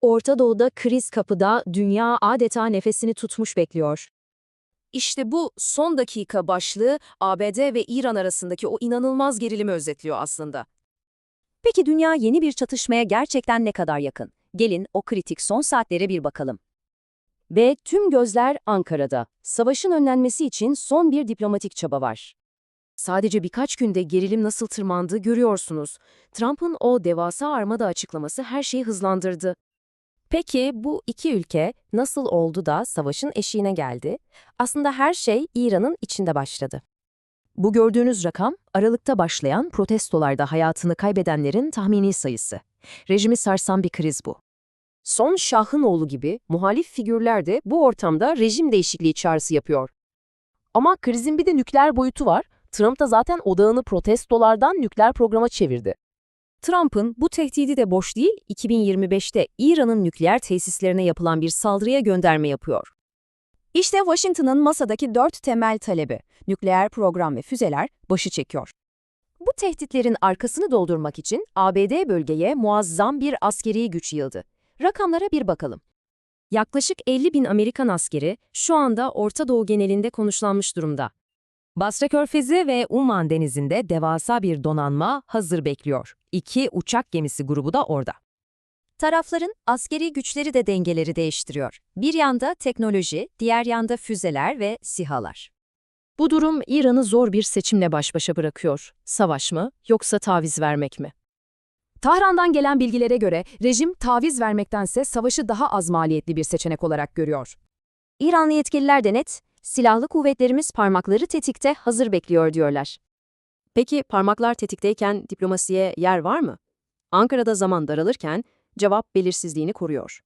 Orta Doğu'da kriz kapıda, dünya adeta nefesini tutmuş bekliyor. İşte bu son dakika başlığı ABD ve İran arasındaki o inanılmaz gerilimi özetliyor aslında. Peki dünya yeni bir çatışmaya gerçekten ne kadar yakın? Gelin o kritik son saatlere bir bakalım. Ve tüm gözler Ankara'da. Savaşın önlenmesi için son bir diplomatik çaba var. Sadece birkaç günde gerilim nasıl tırmandı görüyorsunuz. Trump'ın o devasa armada açıklaması her şeyi hızlandırdı. Peki bu iki ülke nasıl oldu da savaşın eşiğine geldi? Aslında her şey İran'ın içinde başladı. Bu gördüğünüz rakam, Aralık'ta başlayan protestolarda hayatını kaybedenlerin tahmini sayısı. Rejimi sarsan bir kriz bu. Son Şahınoğlu gibi muhalif figürler de bu ortamda rejim değişikliği çağrısı yapıyor. Ama krizin bir de nükleer boyutu var. Trump da zaten odağını protestolardan nükleer programa çevirdi. Trump'ın bu tehdidi de boş değil, 2025'te İran'ın nükleer tesislerine yapılan bir saldırıya gönderme yapıyor. İşte Washington'ın masadaki dört temel talebi, nükleer program ve füzeler başı çekiyor. Bu tehditlerin arkasını doldurmak için ABD bölgeye muazzam bir askeri güç yığdı. Rakamlara bir bakalım. Yaklaşık 50 bin Amerikan askeri şu anda Orta Doğu genelinde konuşlanmış durumda. Basra Körfezi ve Umman Denizi'nde devasa bir donanma hazır bekliyor. İki uçak gemisi grubu da orada. Tarafların askeri güçleri de dengeleri değiştiriyor. Bir yanda teknoloji, diğer yanda füzeler ve sihalar. Bu durum İran'ı zor bir seçimle baş başa bırakıyor. Savaş mı yoksa taviz vermek mi? Tahran'dan gelen bilgilere göre rejim taviz vermektense savaşı daha az maliyetli bir seçenek olarak görüyor. İranlı yetkililer de net, silahlı kuvvetlerimiz parmakları tetikte hazır bekliyor diyorlar. Peki parmaklar tetikteyken diplomasiye yer var mı? Ankara'da zaman daralırken cevap belirsizliğini koruyor.